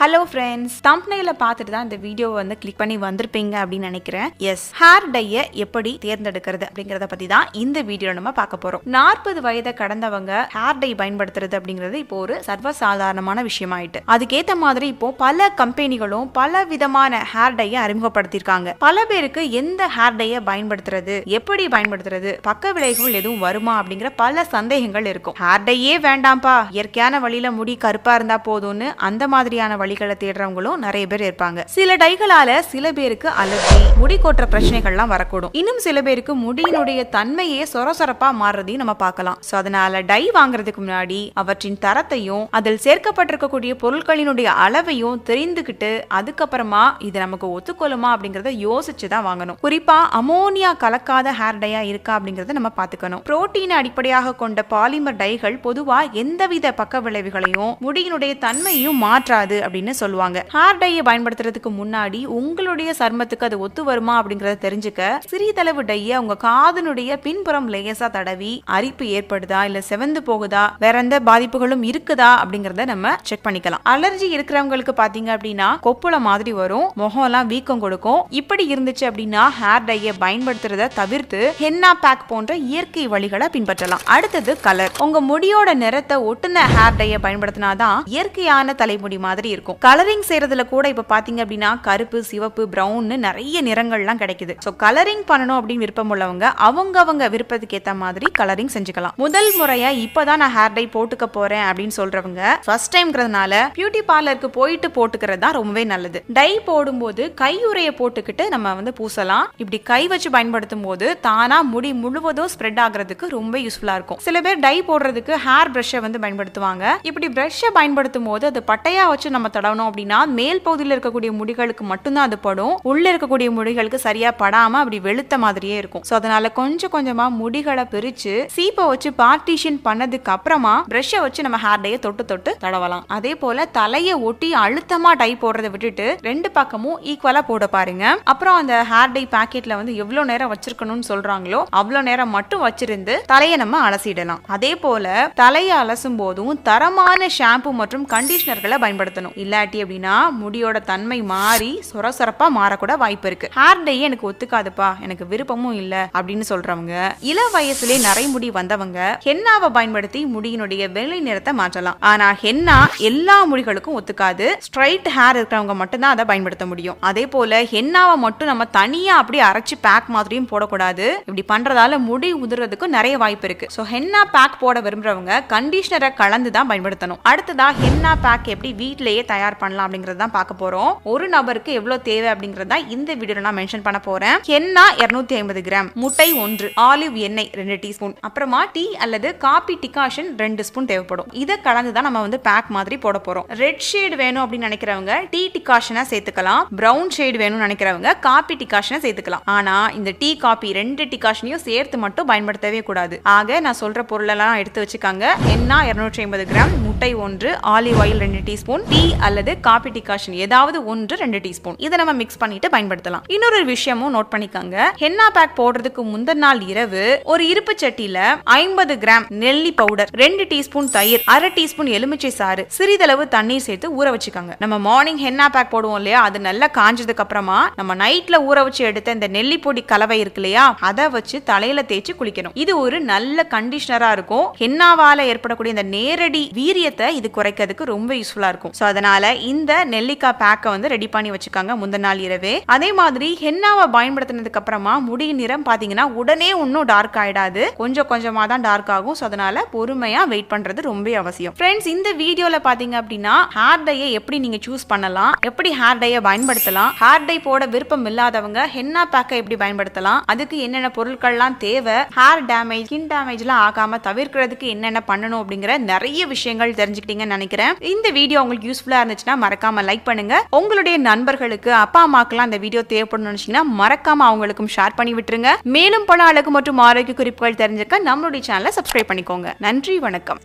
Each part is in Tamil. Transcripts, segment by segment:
ஹலோ ஃப்ரெண்ட்ஸ் தம்ப்னையில் பார்த்துட்டு தான் இந்த வீடியோவை வந்து கிளிக் பண்ணி வந்திருப்பீங்க அப்படின்னு நினைக்கிறேன். எஸ் ஹேர் டையை எப்படி தேர்ந்தெடுக்கிறது அப்படிங்கிறத பற்றி தான் இந்த வீடியோ நம்ம பார்க்க போகிறோம் நாற்பது வயதை கடந்தவங்க ஹேர் டை பயன்படுத்துறது அப்படிங்கிறது இப்போ ஒரு சர்வசாதாரணமான விஷயமாயிட்டு. அதுக்கேற்ற மாதிரி இப்போ பல கம்பெனிகளும் பல விதமான ஹேர் டையை அறிமுகப்படுத்தியிருக்காங்க. பல பேருக்கு எந்த ஹேர் டையை பயன்படுத்துறது எப்படி பயன்படுத்துறது பக்க விளைவுகள் எதுவும் வருமா அப்படிங்கிற பல சந்தேகங்கள் இருக்கும். ஹேர் டையே வேண்டாம்ப்பா. இயற்கையான வழியில முடி கருப்பா இருந்தா போதும்னு அந்த மாதிரியான வழிகளை தேடுறவங்களும் நிறைய பேர் இருப்பாங்க. சில டைகளால சில பேருக்கு அலர்ஜி முடி கொட்டுற பிரச்சனைகள்லாம் வரக்கூடும். இன்னும் சில பேருக்கு முடியினுடைய தன்மையே சொர சொரப்பா மாறுறதையும் நம்ம பார்க்கலாம். சோ அதனால டை வாங்குறதுக்கு முன்னாடி அவற்றின் தரத்தையும் அதில் சேர்க்கப்பட்டிருக்கக்கூடிய பொருட்களினுடைய அளவையும் தெரிந்துகிட்டு அதுக்கப்புறமா இது நமக்கு ஒத்துக்கொள்ளுமா அப்படிங்கறத யோசிச்சு தான் வாங்கணும். குறிப்பா அமோனியா கலக்காத ஹேர் டையா இருக்கா அப்படிங்கறத நம்ம பாத்துக்கணும் புரோட்டீன் அடிப்படையாக கொண்ட பாலிமர் டைகள் பொதுவா எந்தவித பக்க விளைவுகளையும் முடியினுடைய தன்மையும் மாற்றாது அப்படின்னு சொல்லுவாங்க. ஹேர் டையை பயன்படுத்துறதுக்கு முன்னாடி உங்களுடைய சர்மத்துக்கு அது ஒத்து வருமா அப்படிங்கறத தெரிஞ்சுக்க சிறிதளவு டையை உங்க காதனுடைய பின்புறம் லேசா தடவி அரிப்பு ஏற்படுதா இல்ல செவந்து போகுதா வேற எந்த பாதிப்புகளும் இருக்குதா அப்படிங்கறத நம்ம செக் பண்ணிக்கலாம். அலர்ஜி இருக்கிறவங்களுக்கு பாத்தீங்க அப்படின்னா கொப்புள மாதிரி வரும் முகம் எல்லாம் வீக்கம் கொடுக்கும். இப்படி இருந்துச்சு அப்படின்னா ஹேர் டையை பயன்படுத்துறத தவிர்த்து ஹென்னா பேக் போன்ற இயற்கை வழிகளை பின்பற்றலாம். அடுத்தது கலர் உங்க முடியோட நிறத்தை ஒட்டுன ஹேர் டையை பயன்படுத்தினாதான் இயற்கையான தலைமுடி மாதிரி இருக்கும். கலரிங் செய்யறதுல கூட இப்ப பாத்தீங்க அப்படின்னா கருப்பு சிவப்பு பிரவுன் நிறைய நிறங்கள்லாம் கிடைக்குது. சோ கலரிங் பண்ணணும் அப்படின்னு விருப்பம் உள்ளவங்க அவங்க அவங்க விருப்பத்துக்கு ஏத்த மாதிரி கலரிங் செஞ்சுக்கலாம். முதல் முறையா இப்பதான் நான் ஹேர் டை போட்டுக்க போறேன் அப்படின்னு சொல்றவங்க ஃபர்ஸ்ட் டைம்ங்கிறதுனால பியூட்டி பார்லருக்கு போயிட்டு போட்டுக்கிறது தான் ரொம்பவே நல்லது. டை போடும்போது கையுறையை போட்டுக்கிட்டு நம்ம வந்து பூசலாம். இப்படி கை வச்சு பயன்படுத்தும் போது தானா முடி முழுவதும் ஸ்ப்ரெட் ஆகுறதுக்கு ரொம்ப யூஸ்ஃபுல்லா இருக்கும். சில பேர் டை போடுறதுக்கு ஹேர் பிரஷை வந்து பயன்படுத்துவாங்க. இப்படி பிரஷ்ஷை பயன்படுத்தும் போது அது பட்டையா வச்சு நம்ம தடவணும் அப்படின்னா மேல் பகுதியில் இருக்கக்கூடிய முடிகளுக்கு மட்டும்தான் அது படும். உள்ள இருக்கக்கூடிய முடிகளுக்கு சரியா படாம அப்படி வெளுத்த மாதிரியே இருக்கும். சோ அதனால கொஞ்சம் கொஞ்சமா முடிகளை பிரிச்சு சீப்பை வச்சு பார்ட்டிஷன் பண்ணதுக்கு அப்புறமா பிரஷை வச்சு நம்ம ஹேர் டையை தொட்டு தொட்டு தடவலாம். அதே போல தலையை ஒட்டி அழுத்தமா டை போடுறதை விட்டுட்டு ரெண்டு பக்கமும் ஈக்குவலா போட பாருங்க. அப்புறம் அந்த ஹேர் டை பாக்கெட்ல வந்து எவ்வளவு நேரம் வச்சிருக்கணும்னு சொல்றாங்களோ அவ்வளவு நேரம் மட்டும் வச்சிருந்து தலையை நம்ம அலசிடலாம். அதே போல தலையை அலசும் போதும் தரமான ஷாம்பு மற்றும் கண்டிஷனர்களை பயன்படுத்தணும். இல்லாட்டி அப்படின்னா முடியோட தன்மை மாறி சொரசொரப்பா மாறக்கூட வாய்ப்பு இருக்கு. ஹேர் டேயே எனக்கு ஒத்துக்காதுப்பா. எனக்கு விருப்பமும் இல்ல அப்படின்னு சொல்றவங்க இள வயசுலே முடி வந்தவங்க ஹென்னாவை பயன்படுத்தி முடியினுடைய வெள்ளை நிறத்தை மாற்றலாம். ஆனா ஹென்னா எல்லா முடிகளுக்கும் ஒத்துக்காது. ஸ்ட்ரைட் ஹேர் இருக்கிறவங்க மட்டும்தான் அதை பயன்படுத்த முடியும். அதே போல ஹென்னாவை மட்டும் நம்ம தனியா அப்படியே அரைச்சு பேக் மாதிரியும் போடக்கூடாது. இப்படி பண்றதால முடி உதிர்றதுக்கும் நிறைய வாய்ப்பு இருக்கு. ஸோ ஹென்னா பேக் போட விரும்புறவங்க கண்டிஷனரை கலந்து தான் பயன்படுத்தணும். அடுத்ததா ஹென்னா பேக் எப்படி வீட்டிலேயே தயார் பண்ணலாம் அப்படிங்கிறது தான் பார்க்க போறோம். ஒரு நபருக்கு எவ்வளவு தேவை அப்படிங்கறத இந்த வீடியோல நான் மென்ஷன் பண்ண போறேன். ஹென்னா இருநூத்தி ஐம்பது கிராம் முட்டை ஒன்று ஆலிவ் எண்ணெய் ரெண்டு டீஸ்பூன் அப்புறமா டீ அல்லது காபி டிகாஷன் ரெண்டு ஸ்பூன் தேவைப்படும். இதை கலந்து தான் நம்ம வந்து பேக் மாதிரி போட போறோம். ரெட் ஷேட் வேணும் அப்படின்னு நினைக்கிறவங்க டீ டிகாஷனை சேர்த்துக்கலாம். பிரவுன் ஷேட் வேணும்னு நினைக்கிறவங்க காபி டிகாஷனை சேர்த்துக்கலாம். ஆனா இந்த டீ காபி ரெண்டு டிகாஷனையும் சேர்த்து மட்டும் பயன்படுத்தவே கூடாது. ஆக நான் சொல்ற பொருளெல்லாம் எடுத்து வச்சுக்காங்க. என்ன இருநூற்றி ஐம்பது கிராம் முட்டை ஒன்று ஆலிவ் ஆயில் ரெண்டு டீஸ்பூன் டீ அல்லது காபி டிகாஷன் ஏதாவது ஒன்று ரெண்டு டீஸ்பூன். இதை நம்ம மிக்ஸ் பண்ணிட்டு பயன்படுத்தலாம். இன்னொரு விஷயமும் நோட் பண்ணிக்கோங்க. ஹென்னா பேக் போடுறதுக்கு முந்தின நாள் இரவு ஒரு இருப்பு சட்டியில ஐம்பது கிராம் நெல்லி பவுடர் ரெண்டு டீஸ்பூன் தயிர் அரை டீஸ்பூன் எலுமிச்சை சாறு சிறிதளவு தண்ணீர் சேர்த்து ஊற வச்சுக்கோங்க. நம்ம மார்னிங் ஹென்னா பேக் போடுவோம் இல்லையா? அது நல்லா காஞ்சதுக்கு அப்புறமா நம்ம நைட்ல ஊற வச்சு எடுத்த இந்த நெல்லி பொடி கலவை இருக்கு இல்லையா? அதை வச்சு தலையில தேய்ச்சி குளிக்கணும். இது ஒரு நல்ல கண்டிஷனரா இருக்கும். ஹென்னாவால ஏற்படக்கூடிய இந்த நேரடி வீரியத்தை இது குறைக்கிறதுக்கு ரொம்ப யூஸ்ஃபுல்லா இருக்கும். சோ அதனால இந்த நெல்லிக்காய் பேக்கை வந்து ரெடி பண்ணி வச்சுக்காங்க முந்தின நாள் இரவே. அதே மாதிரி ஹென்னாவை பயன்படுத்தினதுக்கு அப்புறமா முடி நிறம் பார்த்தீங்கன்னா உடனே இன்னும் டார்க் ஆகிடாது கொஞ்சம் கொஞ்சமாக தான் டார்க் ஆகும். ஸோ அதனால பொறுமையாக வெயிட் பண்ணுறது ரொம்ப அவசியம். ஃப்ரெண்ட்ஸ் இந்த வீடியோவில் பார்த்தீங்க அப்படின்னா ஹேர் டையை எப்படி நீங்கள் சூஸ் பண்ணலாம்? எப்படி ஹேர் டையை பயன்படுத்தலாம்? ஹேர் டை போட விருப்பம் இல்லாதவங்க ஹென்னா பேக்கை எப்படி பயன்படுத்தலாம்? அதுக்கு என்னென்ன பொருட்கள்லாம் தேவை? ஹேர் டேமேஜ் ஸ்கின் டேமேஜ்லாம் ஆகாம தவிர்க்கிறதுக்கு என்னென்ன பண்ணணும் அப்படிங்கிற நிறைய விஷயங்கள் தெரிஞ்சுக்கிட்டீங்கன்னு நினைக்கிறேன். இந்த வீடியோ உங்களுக்கு யூஸ்ஃபுல்லா இருந்துச்சுன்னா மறக்காம லைக் பண்ணுங்க. உங்களுடைய நண்பர்களுக்கு அப்பா அம்மாக்கெல்லாம் இந்த வீடியோ தேவைப்படணும்னு நினைச்சீங்கன்னா மறக்காம அவங்களுக்கும் ஷேர் பண்ணி விட்டுருங்க. மேலும் பல அழகு மற்றும் ஆரோக்கிய குறிப்புகள் தெரிஞ்சுக்க நம்மளுடைய சேனலை சப்ஸ்கிரைப் பண்ணிக்கோங்க. நன்றி வணக்கம்.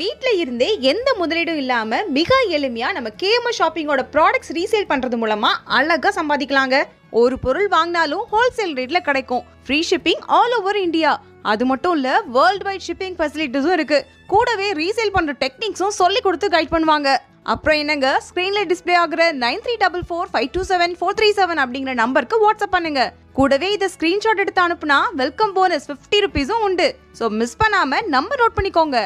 வீட்டில் இருந்தே எந்த முதலீடும் இல்லாமல் மிக எளிமையாக நம்ம கேம ஷாப்பிங்கோட ப்ராடக்ட்ஸ் ரீசேல் பண்றது மூலமாக அழகா சம்பாதிக்கலாங்க. ஒரு பொருள் வாங்கினாலும் ஹோல்சேல் ரேட்ல கிடைக்கும். Free shipping all over India அது மட்டும் இல்ல வேர்ல்ட் வைட் ஷிப்பிங் ஃபெசிலிட்டிஸும் இருக்கு. கூடவே ரீசேல் பண்ற டெக்னிக்ஸும் சொல்லி கொடுத்து கைட் பண்ணுவாங்க. அப்புறம் என்னங்க? ஸ்க்ரீன்ல டிஸ்ப்ளே ஆகுற nine three double four five two seven four three seven அப்படிங்கிற நம்பருக்கு வாட்ஸ்அப் பண்ணுங்க. கூடவே இதை ஸ்கிரீன்ஷாட் எடுத்து அனுப்புனா வெல்கம் போனஸ் ஃபிஃப்டி ருபீஸும் உண்டு. ஸோ மிஸ் பண்ணாம நம்பர் நோட் பண்ணிக்கோங்க.